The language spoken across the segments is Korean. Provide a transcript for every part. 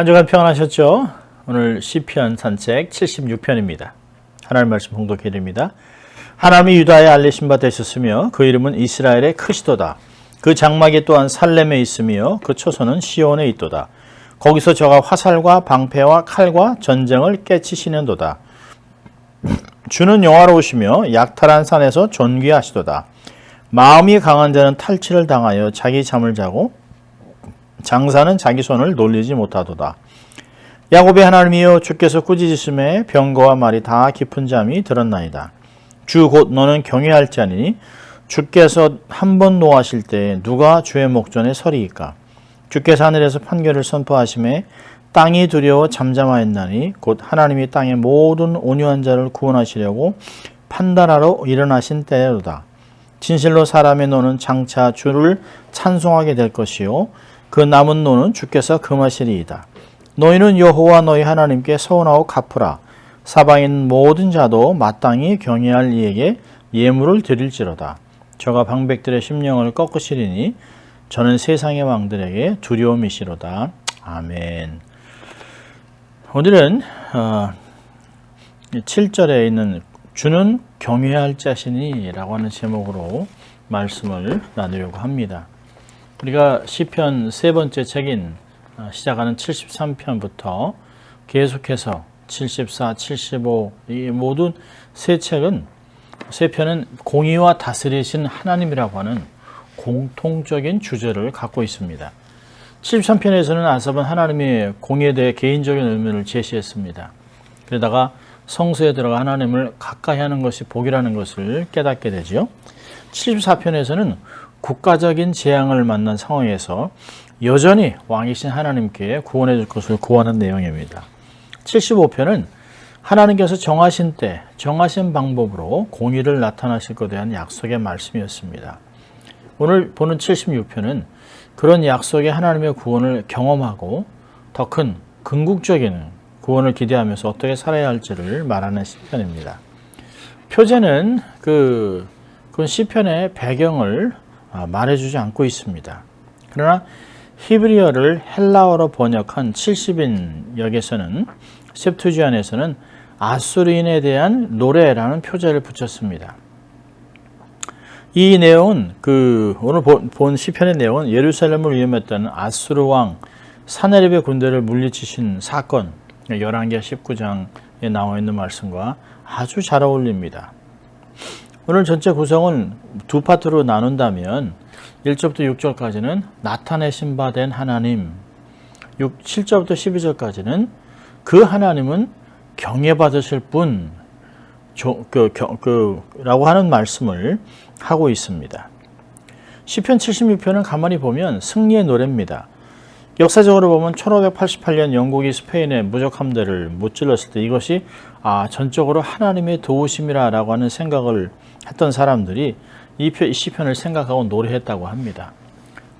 한 주간 평안하셨죠? 오늘 시편 산책 76편입니다. 하나님 말씀 봉독해 드립니다. 하나님이 유다에 알리신 바 되셨으며 그 이름은 이스라엘의 크시도다. 그 장막이 또한 살렘에 있으며 그 초소는 시온에 있도다. 거기서 저가 화살과 방패와 칼과 전쟁을 깨치시는도다. 주는 영화로우시며 약탈한 산에서 존귀하시도다. 마음이 강한 자는 탈취를 당하여 자기 잠을 자고 장사는 자기 손을 놀리지 못하도다. 야곱의 하나님이여 주께서 꾸짖으심에 병거와 말이 다 깊은 잠이 들었나이다. 주 곧 너는 경외할 자니 주께서 한 번 노하실 때 누가 주의 목전에 서리이까? 주께서 하늘에서 판결을 선포하심에 땅이 두려워 잠잠하였나니 곧 하나님이 땅의 모든 온유한 자를 구원하시려고 판단하러 일어나신 때로다. 진실로 사람의 노는 장차 주를 찬송하게 될 것이요 그 남은 노는 주께서 금하시리이다. 너희는 여호와 너희 하나님께 서운하고 갚으라. 사방인 모든 자도 마땅히 경외할 이에게 예물을 드릴지로다. 저가 방백들의 심령을 꺾으시리니 저는 세상의 왕들에게 두려움이시로다. 아멘. 오늘은 어, 7절에 있는 주는 경외할 자신이라고 하는 제목으로 말씀을 나누려고 합니다. 우리가 시편 세 번째 책인 어, 시작하는 73편부터 계속해서 74, 75 이 모든 세 책은 세 편은 공의와 다스리신 하나님이라고 하는 공통적인 주제를 갖고 있습니다. 73편에서는 아삽은 하나님의 공의에 대해 개인적인 의미를 제시했습니다. 그러다가 성소에 들어가 하나님을 가까이 하는 것이 복이라는 것을 깨닫게 되지요. 74편에서는 국가적인 재앙을 만난 상황에서 여전히 왕이신 하나님께 구원해 줄 것을 구하는 내용입니다. 75편은 하나님께서 정하신 때, 정하신 방법으로 공의를 나타나실 것에 대한 약속의 말씀이었습니다. 오늘 보는 76편은 그런 약속의 하나님의 구원을 경험하고 더 큰 궁극적인 구원을 기대하면서 어떻게 살아야 할지를 말하는 시편입니다. 표제는 그, 그 시편의 배경을 아, 말해주지 않고 있습니다. 그러나 히브리어를 헬라어로 번역한 70인 역에서는 셉투지안에서는 아수르인에 대한 노래라는 표제를 붙였습니다. 이 내용은 그 오늘 본 시편의 내용은 예루살렘을 위험했던 아수르 왕 사네립의 군대를 물리치신 사건 11개 19장에 나와 있는 말씀과 아주 잘 어울립니다. 오늘 전체 구성은 두 파트로 나눈다면 1절부터 6절까지는 나타내신 바 된 하나님 6, 7절부터 12절까지는 그 하나님은 경외받으실 분 그, 그, 라고 하는 말씀을 하고 있습니다. 시편 76편은 가만히 보면 승리의 노래입니다. 역사적으로 보면 1588년 영국이 스페인의 무적 함대를 무찔렀을 때 이것이 아 전적으로 하나님의 도우심이라라고 하는 생각을 했던 사람들이 이 시편을 생각하고 노래했다고 합니다.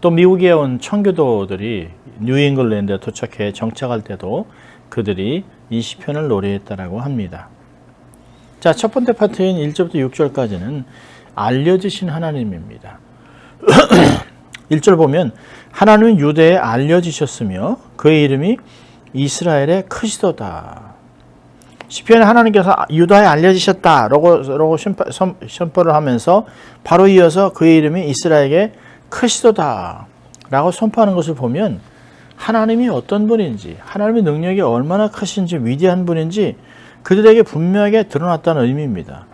또 미국에 온 청교도들이 뉴잉글랜드에 도착해 정착할 때도 그들이 이 시편을 노래했다라고 합니다. 자, 첫 번째 파트인 1절부터 6절까지는 알려지신 하나님입니다. 1절 보면 하나님은 유대에 알려지셨으며 그의 이름이 이스라엘의 크시도다. 시편에 하나님께서 유다에 알려지셨다라고 라고 선포 를 하면서 바로 이어서 그의 이름이 이스라엘의 크시도다라고 선포하는 것을 보면 하나님이 어떤 분인지 하나님의 능력이 얼마나 크신지 위대한 분인지 그들에게 분명하게 드러났다는 의미입니다.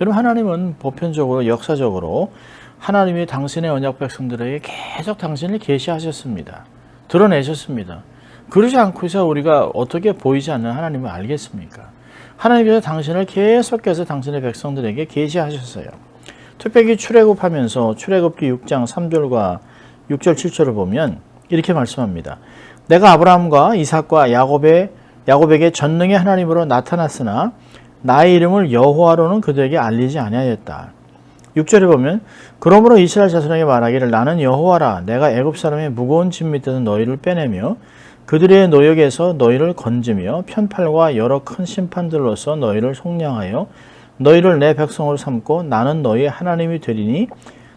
여러분 하나님은 보편적으로 역사적으로 하나님이 당신의 언약 백성들에게 계속 당신을 계시하셨습니다. 드러내셨습니다. 그러지 않고서 우리가 어떻게 보이지 않는 하나님을 알겠습니까? 하나님께서 당신을 계속해서 당신의 백성들에게 계시하셨어요. 특별히 출애굽하면서 출애굽기 6장 3절과 6절 7절을 보면 이렇게 말씀합니다. 내가 아브라함과 이삭과 야곱의 야곱에게 전능의 하나님으로 나타났으나 나의 이름을 여호와로는 그들에게 알리지 아니하였다. 6절에 보면 그러므로 이스라엘 자손에게 말하기를 나는 여호와라 내가 애굽 사람의 무거운 짐 밑에서 너희를 빼내며 그들의 노역에서 너희를 건지며 편팔과 여러 큰 심판들로서 너희를 속량하여 너희를 내 백성으로 삼고 나는 너희의 하나님이 되리니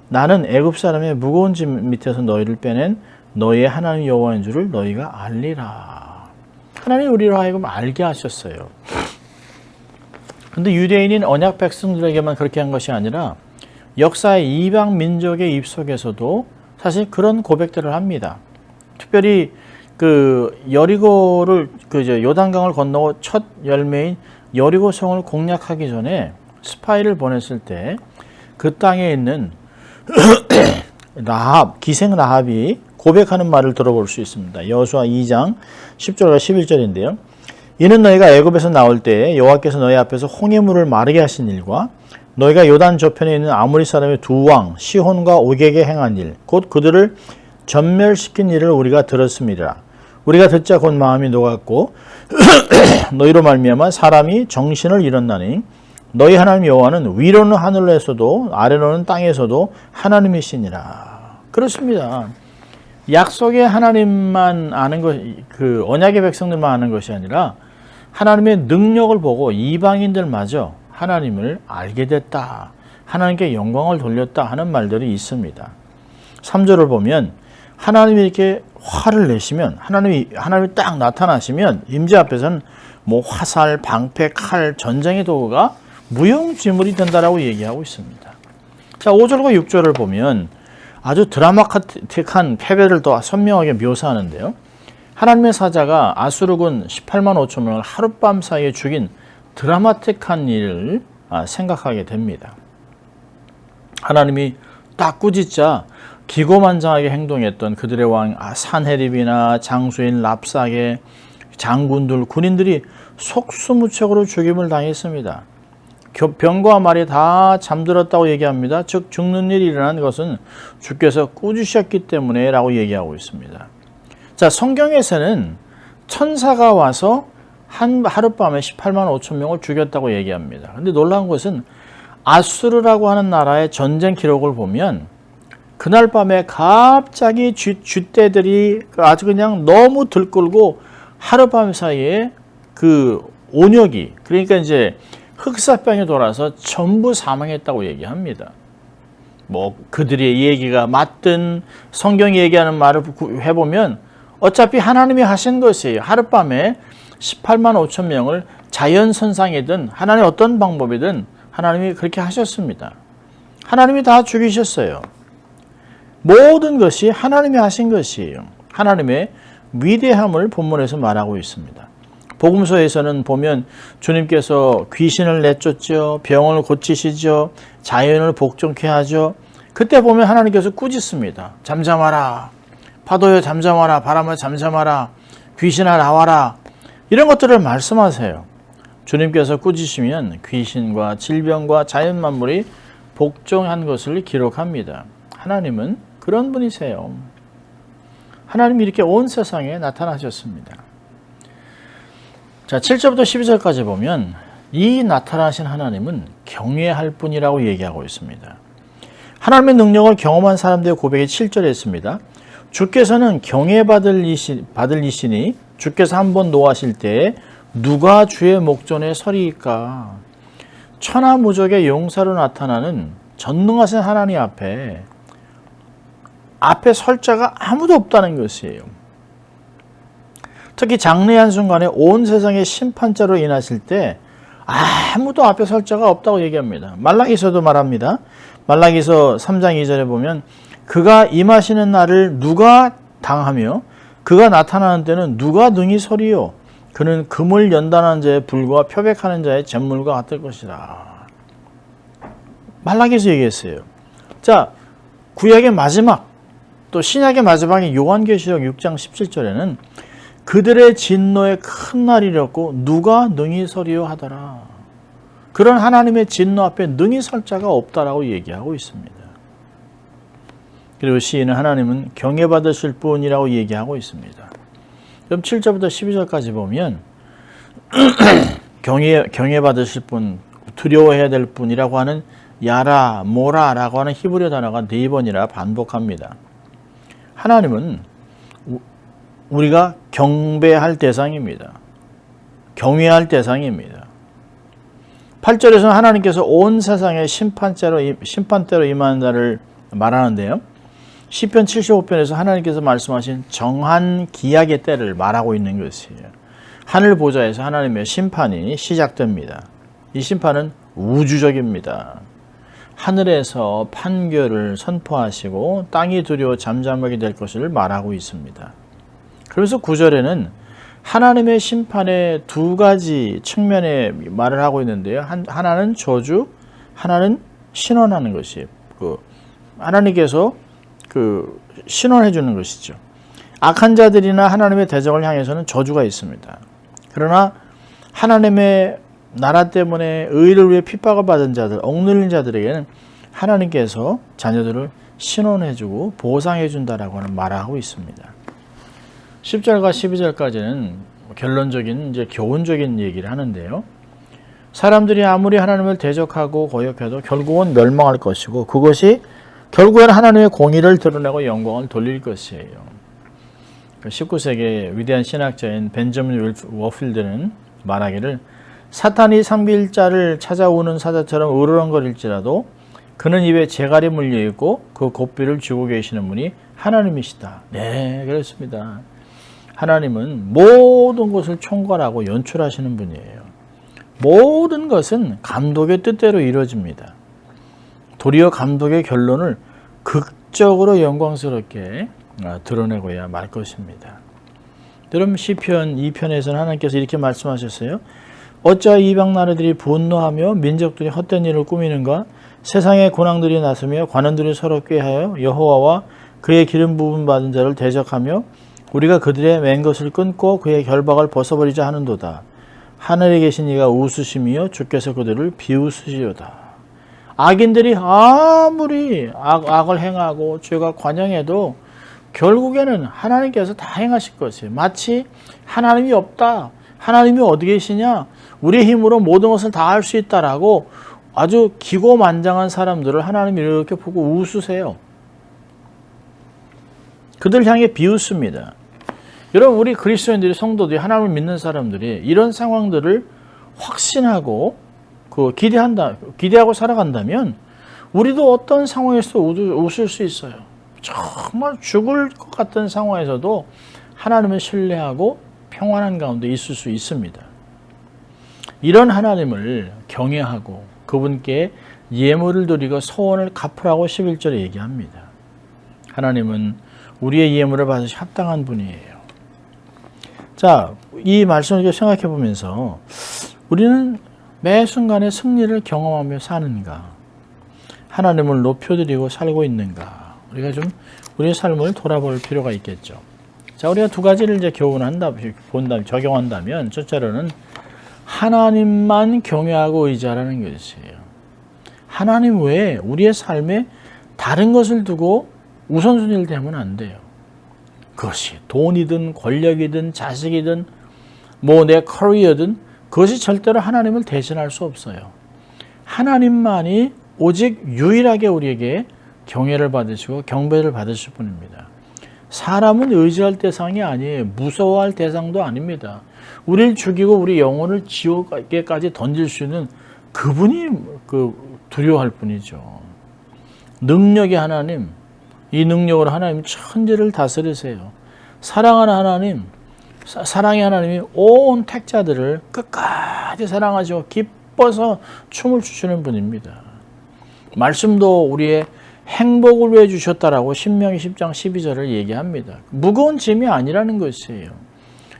나는 애굽 사람의 무거운 짐 밑에서 너희를 빼낸 너희의 하나님 여호와인 줄을 너희가 알리라. 하나님이 우리로 하여금 알게 하셨어요. 근데 유대인인 언약 백성들에게만 그렇게 한 것이 아니라 역사의 이방 민족의 입속에서도 사실 그런 고백들을 합니다. 특별히 그 여리고를 그저 요단강을 건너고 첫 열매인 여리고 성을 공략하기 전에 스파이를 보냈을 때 그 땅에 있는 라합 기생 라합이 고백하는 말을 들어볼 수 있습니다. 여호수아 2장 10절과 11절인데요. 이는 너희가 애굽에서 나올 때 여호와께서 너희 앞에서 홍해물을 마르게 하신 일과 너희가 요단 저편에 있는 아무리 사람의 두 왕 시혼과 오게게 행한 일 곧 그들을 전멸시킨 일을 우리가 들었습니다. 우리가 듣자 곧 마음이 녹았고 너희로 말미암아 사람이 정신을 잃었나니 너희 하나님 여호와는 위로는 하늘에서도 아래로는 땅에서도 하나님이시니라. 그렇습니다. 약속의 하나님만 아는 것, 그 언약의 백성들만 아는 것이 아니라 하나님의 능력을 보고 이방인들마저 하나님을 알게 됐다. 하나님께 영광을 돌렸다 하는 말들이 있습니다. 3절을 보면 하나님이 이렇게 화를 내시면 하나님이 하나님이 딱 나타나시면 임재 앞에서는 뭐 화살, 방패, 칼, 전쟁의 도구가 무용지물이 된다라고 얘기하고 있습니다. 자, 5절과 6절을 보면 아주 드라마틱한 패배를 더 선명하게 묘사하는데요. 하나님의 사자가 아수르군 18만 5천 명을 하룻밤 사이에 죽인 드라마틱한 일을 아, 생각하게 됩니다. 하나님이 딱 꾸짖자 기고만장하게 행동했던 그들의 왕 아, 산헤립이나 장수인 랍사게 장군들 군인들이 속수무책으로 죽임을 당했습니다. 병과 말이 다 잠들었다고 얘기합니다. 즉 죽는 일이 일어난 것은 주께서 꾸짖으셨기 때문에 라고 얘기하고 있습니다. 자 성경에서는 천사가 와서 한 하룻밤에 18만 5천 명을 죽였다고 얘기합니다. 근데 놀라운 것은 아수르라고 하는 나라의 전쟁 기록을 보면 그날 밤에 갑자기 쥐, 쥐떼들이 아주 그냥 너무 들끓고 하룻밤 사이에 그 온역이 그러니까 이제 흑사병이 돌아서 전부 사망했다고 얘기합니다. 뭐 그들의 얘기가 맞든 성경이 얘기하는 말을 해보면 어차피 하나님이 하신 것이에요. 하룻밤에 18만 5천 명을 자연선상이든 하나님 어떤 방법이든 하나님이 그렇게 하셨습니다. 하나님이 다 죽이셨어요. 모든 것이 하나님이 하신 것이에요. 하나님의 위대함을 본문에서 말하고 있습니다. 복음서에서는 보면 주님께서 귀신을 내쫓죠. 병을 고치시죠. 자연을 복종케 하죠. 그때 보면 하나님께서 꾸짖습니다. 잠잠하라. 파도여 잠잠하라. 바람아 잠잠하라. 귀신아 나와라. 이런 것들을 말씀하세요. 주님께서 꾸짖으면 귀신과 질병과 자연 만물이 복종한 것을 기록합니다. 하나님은 그런 분이세요. 하나님이 이렇게 온 세상에 나타나셨습니다. 자, 7절부터 12절까지 보면 이 나타나신 하나님은 경외할 분이라고 얘기하고 있습니다. 하나님의 능력을 경험한 사람들의 고백이 7절에 있습니다. 주께서는 경외받을 이시, 받을 이시니 주께서 한 번 노하실 때 누가 주의 목전에 서리이까? 천하무적의 용사로 나타나는 전능하신 하나님 앞에 앞에 설 자가 아무도 없다는 것이에요. 특히 장래 한 순간에 온 세상의 심판자로 인하실 때 아무도 앞에 설 자가 없다고 얘기합니다. 말라기서도 말합니다. 말라기서 3장 2절에 보면 그가 임하시는 날을 누가 당하며 그가 나타나는 때는 누가 능히 서리요 그는 금을 연단하는 자의 불과 표백하는 자의 잿물과 같을 것이라. 말라기서 얘기했어요. 자, 구약의 마지막 또 신약의 마지막에 요한계시록 6장 17절에는 그들의 진노의 큰 날이렸고 누가 능히 서리요 하더라. 그런 하나님의 진노 앞에 능히 설 자가 없다라고 얘기하고 있습니다. 그리고 시인은 하나님은 경외받으실 분이라고 얘기하고 있습니다. 그럼 7절부터 12절까지 보면 경외 경외받으실 분, 두려워해야 될 분이라고 하는 야라, 모라라고 하는 히브리어 단어가 네 번이나 반복합니다. 하나님은 우리가 경배할 대상입니다. 경외할 대상입니다. 8절에서는 하나님께서 온 세상에 심판대로, 심판대로 임하는 자를 말하는데요. 시편 75편에서 하나님께서 말씀하신 정한 기약의 때를 말하고 있는 것이에요. 하늘 보좌에서 하나님의 심판이 시작됩니다. 이 심판은 우주적입니다. 하늘에서 판결을 선포하시고 땅이 두려워 잠잠하게 될 것을 말하고 있습니다. 그래서 구절에는 하나님의 심판의 두 가지 측면의 말을 하고 있는데요. 한, 하나는 저주, 하나는 신원하는 것이 그 하나님께서 그 신원해 주는 것이죠. 악한 자들이나 하나님의 대적을 향해서는 저주가 있습니다. 그러나 하나님의 나라 때문에 의를 위해 핍박을 받은 자들, 억눌린 자들에게는 하나님께서 자녀들을 신원해주고 보상해준다라고 하는 말하고 있습니다. 10절과 12절까지는 결론적인 이제 교훈적인 얘기를 하는데요. 사람들이 아무리 하나님을 대적하고 고역해도 결국은 멸망할 것이고 그것이 결국엔 하나님의 공의를 드러내고 영광을 돌릴 것이에요. 19세기 그 위대한 신학자인 벤저민 워필드는 말하기를 사탄이 삼길 자를 찾아오는 사자처럼 으르렁거릴지라도 그는 입에 재갈이 물려 있고 그 고삐를 쥐고 계시는 분이 하나님이시다. 네, 그렇습니다. 하나님은 모든 것을 총괄하고 연출하시는 분이에요. 모든 것은 감독의 뜻대로 이루어집니다. 도리어 감독의 결론을 극적으로 영광스럽게 아, 드러내고야 말 것입니다. 여러분 시편 2편에서는 하나님께서 이렇게 말씀하셨어요. 어찌 이방 나라들이 분노하며 민족들이 헛된 일을 꾸미는가? 세상의 고낭들이 나서며 관원들이 서로 꾀하여 여호와와 그의 기름 부분 받은 자를 대적하며 우리가 그들의 맨 것을 끊고 그의 결박을 벗어버리자 하는도다. 하늘에 계신 이가 웃으시며 주께서 그들을 비웃으시오다. 악인들이 아무리 악, 악을 행하고 죄가 관영해도 결국에는 하나님께서 다 행하실 것이에요. 마치 하나님이 없다. 하나님이 어디 계시냐? 우리의 힘으로 모든 것을 다 할 수 있다라고 아주 기고만장한 사람들을 하나님이 이렇게 보고 웃으세요. 그들 향해 비웃습니다. 여러분 우리 그리스도인들이 성도들이 하나님을 믿는 사람들이 이런 상황들을 확신하고 그 기대한다 기대하고 살아간다면 우리도 어떤 상황에서 웃을 수 있어요. 정말 죽을 것 같은 상황에서도 하나님을 신뢰하고 평안한 가운데 있을 수 있습니다. 이런 하나님을 경외하고 그분께 예물을 드리고 소원을 갚으라고 11절에 얘기합니다. 하나님은 우리의 예물을 받으시 합당한 분이에요. 자, 이 말씀을 생각해 보면서 우리는 매 순간에 승리를 경험하며 사는가? 하나님을 높여드리고 살고 있는가? 우리가 좀 우리의 삶을 돌아볼 필요가 있겠죠. 자, 우리가 두 가지를 이제 교훈한다, 본다, 적용한다면, 첫째로는 하나님만 경외하고 의지하라는 것이에요. 하나님 외에 우리의 삶에 다른 것을 두고 우선순위를 대면 안 돼요. 그것이 돈이든 권력이든 자식이든 뭐 내 커리어든 그것이 절대로 하나님을 대신할 수 없어요. 하나님만이 오직 유일하게 우리에게 경외를 받으시고 경배를 받으실 분입니다. 사람은 의지할 대상이 아니에요. 무서워할 대상도 아닙니다. 우리를 죽이고 우리 영혼을 지옥에까지 던질 수 있는 그분이 그 두려워할 뿐이죠. 능력의 하나님, 이 능력으로 하나님 천지를 다스리세요. 사랑하는 하나님, 사랑의 하나님이 온 택자들을 끝까지 사랑하시고 기뻐서 춤을 추시는 분입니다. 말씀도 우리의 행복을 위해 주셨다라고 신명기 10장 12절을 얘기합니다. 무거운 짐이 아니라는 것이에요.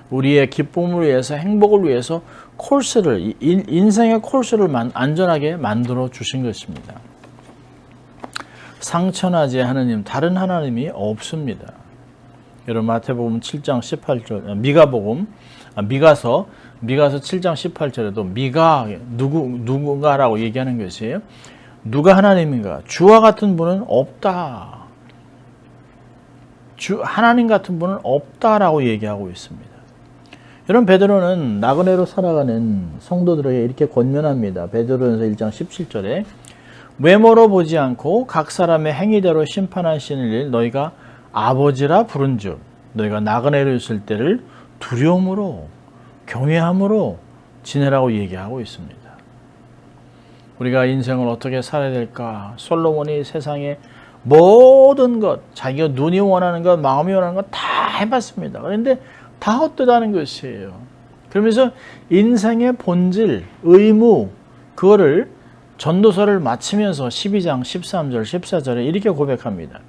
우리의 기쁨을 위해서 행복을 위해서 콜스를 인생의 콜스를 안전하게 만들어 주신 것입니다. 상처나지 하느님 다른 하나님이 없습니다. 여러분 마태복음 7장 18절 아, 미가복음 아, 미가서 미가서 7장 18절에도 미가 누구 누군가라고 얘기하는 것이에요. 누가 하나님인가? 주와 같은 분은 없다. 주 하나님 같은 분은 없다라고 얘기하고 있습니다. 여러분 베드로는 나그네로 살아가는 성도들에게 이렇게 권면합니다. 베드로전서 1장 17절에 외모로 보지 않고 각 사람의 행위대로 심판하시는 일 너희가 아버지라 부른즉 너희가 나그네로 있을 때를 두려움으로 경외함으로 지내라고 얘기하고 있습니다. 우리가 인생을 어떻게 살아야 될까? 솔로몬이 세상에 모든 것, 자기가 눈이 원하는 것, 마음이 원하는 것 다 해봤습니다. 그런데 다 헛되다는 것이에요. 그러면서 인생의 본질, 의무, 그거를 전도서를 마치면서 12장 13절, 14절에 이렇게 고백합니다.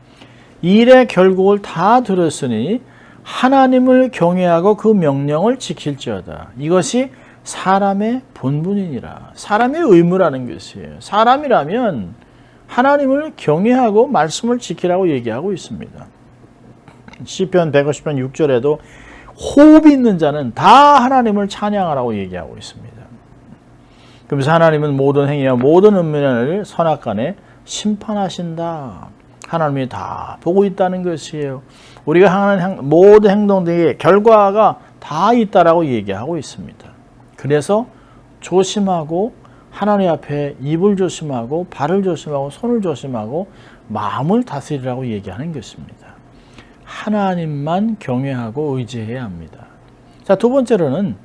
일의 결국을 다 들었으니 하나님을 경외하고 그 명령을 지킬지어다. 이것이 사람의 본분이니라. 사람의 의무라는 것이에요. 사람이라면 하나님을 경외하고 말씀을 지키라고 얘기하고 있습니다. 시편 150편 6절에도 호흡이 있는 자는 다 하나님을 찬양하라고 얘기하고 있습니다. 그러면서 하나님은 모든 행위와 모든 은밀을 선악간에 심판하신다. 하나님이 다 보고 있다는 것이에요. 우리가 하는 모든 행동들의 결과가 다 있다라고 얘기하고 있습니다. 그래서 조심하고 하나님 앞에 입을 조심하고 발을 조심하고 손을 조심하고 마음을 다스리라고 얘기하는 것입니다. 하나님만 경외하고 의지해야 합니다. 자, 두 번째로는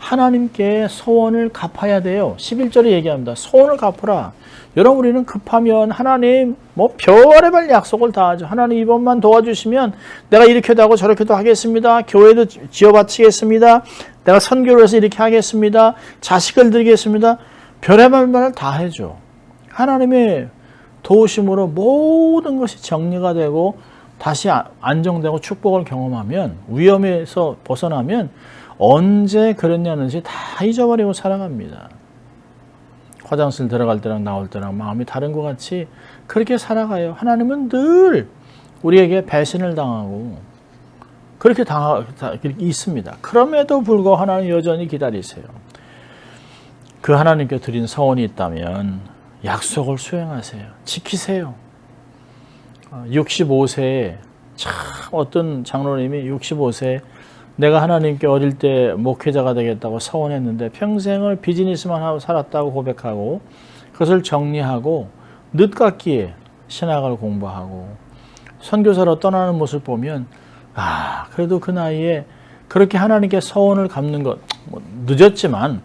하나님께 소원을 갚아야 돼요. 11절에 얘기합니다. 소원을 갚으라. 여러분 우리는 급하면 하나님 뭐 별의별 약속을 다 하죠. 하나님 이번만 도와주시면 내가 이렇게도 하고 저렇게도 하겠습니다. 교회도 지어 바치겠습니다. 내가 선교를 해서 이렇게 하겠습니다. 자식을 드리겠습니다. 별의별 말을 다 해줘. 하나님의 도우심으로 모든 것이 정리가 되고 다시 안정되고 축복을 경험하면 위험에서 벗어나면 언제 그랬냐는지 다 잊어버리고 살아갑니다. 화장실 들어갈 때랑 나올 때랑 마음이 다른 것 같이 그렇게 살아가요. 하나님은 늘 우리에게 배신을 당하고 그렇게 당하 있습니다. 그럼에도 불구하고 하나님 여전히 기다리세요. 그 하나님께 드린 서원이 있다면 약속을 수행하세요. 지키세요. 65세에 참 어떤 장로님이 65세 내가 하나님께 어릴 때 목회자가 되겠다고 서원했는데 평생을 비즈니스만 하고 살았다고 고백하고 그것을 정리하고 늦깎이에 신학을 공부하고 선교사로 떠나는 모습을 보면 아 그래도 그 나이에 그렇게 하나님께 서원을 갚는 것 뭐 늦었지만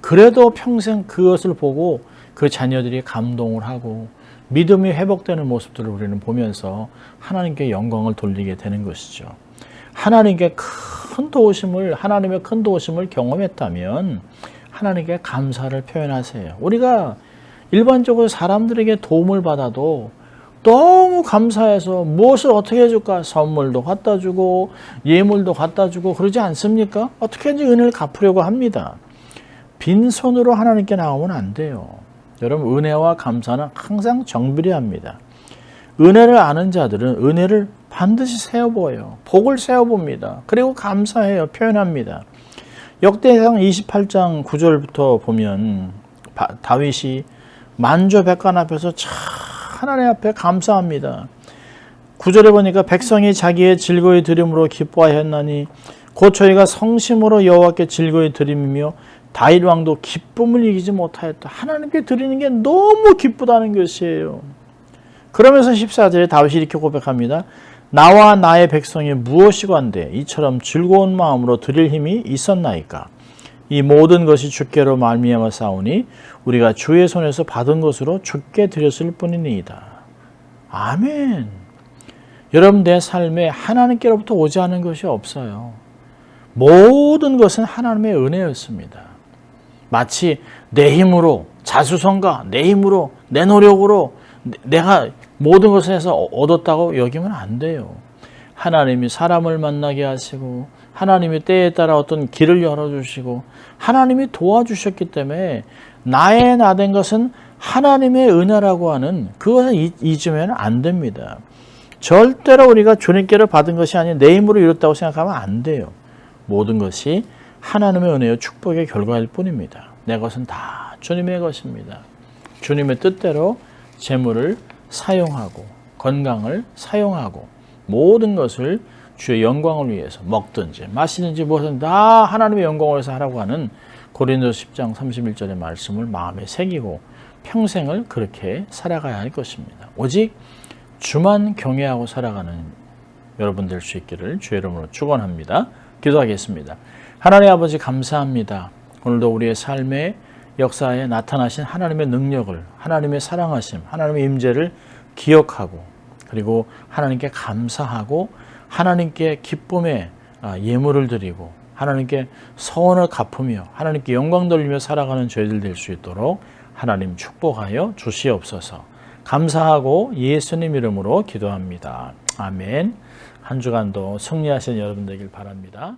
그래도 평생 그것을 보고 그 자녀들이 감동을 하고 믿음이 회복되는 모습들을 우리는 보면서 하나님께 영광을 돌리게 되는 것이죠. 하나님께 큰 도우심을 하나님의 큰 도우심을 경험했다면 하나님께 감사를 표현하세요. 우리가 일반적으로 사람들에게 도움을 받아도 너무 감사해서 무엇을 어떻게 해줄까? 선물도 갖다 주고, 예물도 갖다 주고, 그러지 않습니까? 어떻게든지 은혜를 갚으려고 합니다. 빈손으로 하나님께 나오면 안 돼요. 여러분, 은혜와 감사는 항상 정비례합니다. 은혜를 아는 자들은 은혜를 반드시 세어보여요. 복을 세어봅니다. 그리고 감사해요. 표현합니다. 역대상 28장 9절부터 보면 다윗이 만조 백관 앞에서 참 하나님 앞에 감사합니다. 9절에 보니까 백성이 자기의 즐거이 드림으로 기뻐하였나니 곧 저희가 성심으로 여호와께 즐거이 드림이며 다윗 왕도 기쁨을 이기지 못하였다. 하나님께 드리는 게 너무 기쁘다는 것이에요. 그러면서 14절에 다윗이 이렇게 고백합니다. 나와 나의 백성이 무엇이관데 이처럼 즐거운 마음으로 드릴 힘이 있었나이까. 이 모든 것이 주께로 말미암아 싸우니 우리가 주의 손에서 받은 것으로 주께 드렸을 뿐이니이다. 아멘. 여러분 내 삶에 하나님께로부터 오지 않은 것이 없어요. 모든 것은 하나님의 은혜였습니다. 마치 내 힘으로 자수성가, 내 힘으로 내 노력으로 내가 모든 것을 해서 얻었다고 여기면 안 돼요. 하나님이 사람을 만나게 하시고 하나님이 때에 따라 어떤 길을 열어주시고 하나님이 도와주셨기 때문에 나의 나된 것은 하나님의 은혜라고 하는 그것을 잊으면 안 됩니다. 절대로 우리가 주님께로 받은 것이 아닌 내 힘으로 이뤘다고 생각하면 안 돼요. 모든 것이 하나님의 은혜와 축복의 결과일 뿐입니다. 내 것은 다 주님의 것입니다. 주님의 뜻대로 재물을 사용하고 건강을 사용하고 모든 것을 주의 영광을 위해서 먹든지 마시든지 무엇은 다 하나님의 영광을 위해서 하라고 하는 고린도 10장 31절의 말씀을 마음에 새기고 평생을 그렇게 살아가야 할 것입니다. 오직 주만 경외하고 살아가는 여러분 될 수 있기를 주의 이름으로 축원합니다. 기도하겠습니다. 하나님 아버지 감사합니다. 오늘도 우리의 삶의 역사에 나타나신 하나님의 능력을 하나님의 사랑하심, 하나님의 임재를 기억하고 그리고 하나님께 감사하고 하나님께 기쁨의 아, 예물을 드리고 하나님께 서원을 갚으며 하나님께 영광 돌리며 살아가는 저희들 될 수 있도록 하나님 축복하여 주시옵소서. 감사하고 예수님 이름으로 기도합니다. 아멘. 한 주간도 승리하신 여러분 되길 바랍니다.